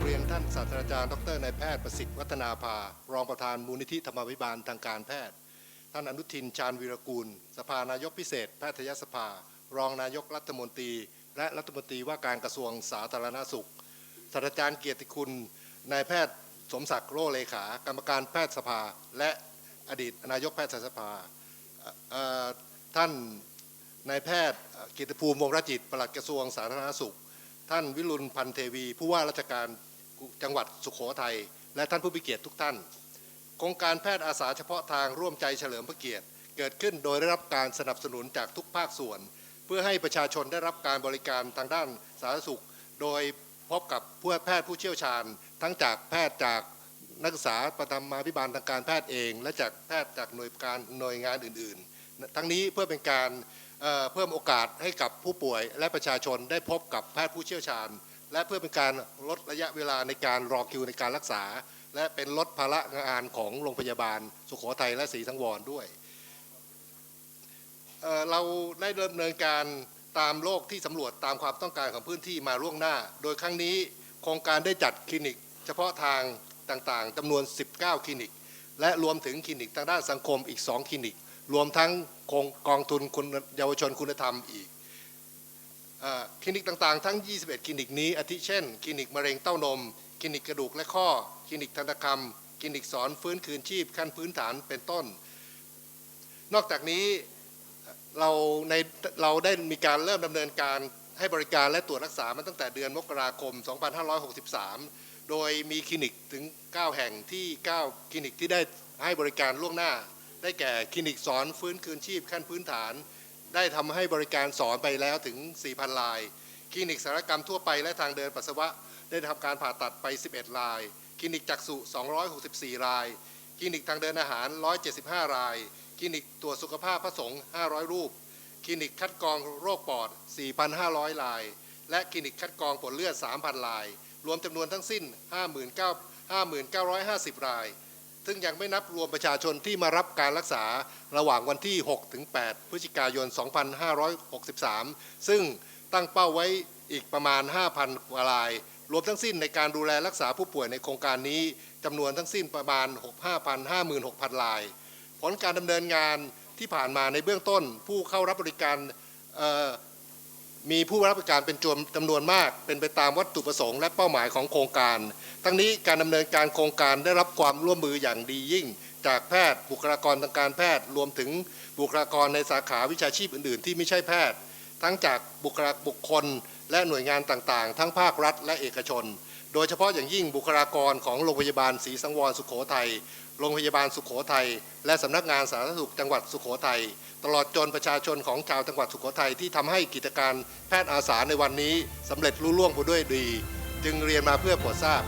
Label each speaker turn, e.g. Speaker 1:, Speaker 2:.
Speaker 1: บเรียนท่านศาสตราจารย์ดรนายแพทย์ประสิทธิ์วัฒนาภา รองประธานมูลนิธิธรรมาภิบาลทางการแพทย์ ท่านอนุทินชาญวีรกูล สภานายกพิเศษ แพทยสภา รองนายกรัฐมนตรี และรัฐมนตรีว่าการกระทรวงสาธารณสุขศาสตราจารย์เกียรติคุณนายแพทย์สมศักดิ์โรเลขา กรรมการแพทยสภา และอดีตนายกแพทยสภา ท่านนายแพทย์กิติภูมิวงรจิตปลัดกระทรวงสาธารณสุข ท่านวิรุณพันเทวี ผู้ว่าราชการ จังหวัดสุขโขทัยและท่านผู้มีเกียรติทุกท่าน โครงการแพทย์อาสาเฉพาะทางร่วมใจเฉลิมพระเกียรติ เกิดขึ้นโดยได้รับการสนับสนุนจากทุกภาคส่วน เพื่อให้ประชาชนได้รับการบริการทางด้านสาธารณสุข โดยพบกับผู้แพทย์ผู้เชี่ยวชาญ ทั้งจากแพทย์จากนักศึกษาประธรรมาภิบาลทางการแพทย์เอง และจากแพทย์จากหน่วยการหน่วยงานอื่น ๆ ทั้งนี้เพื่อเป็นการเเพิ่มโอกาสให้กับผู้ป่วยและประชาชนได้พบกับแพทย์ผู้เชี่ยวชาญ และเพื่อเป็นการลดระยะเวลาในการรอคิวในการรักษา และเป็นลดภาระงานของโรงพยาบาล สุโขทัยและศรีสังวรด้วยเเราได้ดำเนินการตามโลกที่สำรวจตามความต้องการของพื้นที่มาล่วงหน้า โดยครั้งนี้โครงการได้จัดคลินิก เฉพาะทางต่างๆจำนวน 19 คลินิก และรวมถึงคลินิกทางด้านสังคมอีก 2 คลินิก รวมทั้งกองทุนคุณเยาวชนคุณธรรมอีก คลินิกต่างๆ ทั้ง 21 คลินิกนี้ อาทิเช่น คลินิกมะเร็งเต้านม คลินิกกระดูกและข้อ คลินิกทันตกรรม คลินิกสอนฟื้นคืนชีพขั้นพื้นฐานเป็นต้น นอกจากนี้เราในเราได้มีการเริ่มดำเนินการให้บริการและตรวจรักษามาตั้งแต่เดือนมกราคม 2563 โดยมีคลินิกถึง 9 แห่งที่ 9 คลินิกที่ได้ให้บริการล่วงหน้า ได้แก่คลินิกสอนฟื้นคืนชีพขั้นพื้นฐาน ได้ทำให้บริการสอนไปแล้วถึง 4,000ราย คลินิกศัลยกรรมทั่วไปและทางเดินปัสสาวะ ได้ทำการผ่าตัดไป 11ราย คลินิกจักษุ 264 ราย คลินิกทางเดินอาหาร 175 ราย คลินิกตรวจสุขภาพพระสงฆ์ 500 รูป คลินิกคัดกรองโรคปอด 4,500ราย และคลินิกคัดกรองผลเลือด 3,000ราย รวมจำนวนทั้งสิ้น 59,950 ราย ซึ่งยังไม่นับรวมประชาชนที่มารับการรักษาระหว่างวันที่ 6 ถึง 8 พฤศจิกายน 2563 ซึ่งตั้งเป้าไว้อีกประมาณ 5,000กว่าราย รวมทั้งสิ้นในการดูแลรักษาผู้ป่วยในโครงการนี้จำนวนทั้งสิ้นประมาณ 5,56,000 ราย ผลการดำเนินงานที่ผ่านมาในเบื้องต้น ผู้เข้ารับบริการ มีผู้รับบริการเป็นจำนวนมาก เป็นไปตามวัตถุประสงค์และเป้าหมายของโครงการ ทั้งนี้การดำเนินการโครงการได้รับความร่วมมืออย่างดียิ่ง จากแพทย์บุคลากรทางการแพทย์ รวมถึงบุคลากรในสาขาวิชาชีพอื่น ๆ ที่ไม่ใช่แพทย์ ทั้งจากบุคลากบุคคล และหน่วยงานต่างๆ ทั้งภาครัฐและเอกชน โดยเฉพาะอย่างยิ่งบุคลากรของโรงพยาบาลศรีสังวรสุขโขทัยโรงพยาบาลสุขโขทัยและสำนักงานสาธารณสุขจังหวัดสุขโขทัยตลอดจนประชาชนของชาวจังหวัดสุขโขทัยที่ทำให้กิจการแพทย์อาสาในวันนี้สำเร็จรุ่ล่วงไปด้วยดี จึงเรียนมาเพื่อโปรดทราบ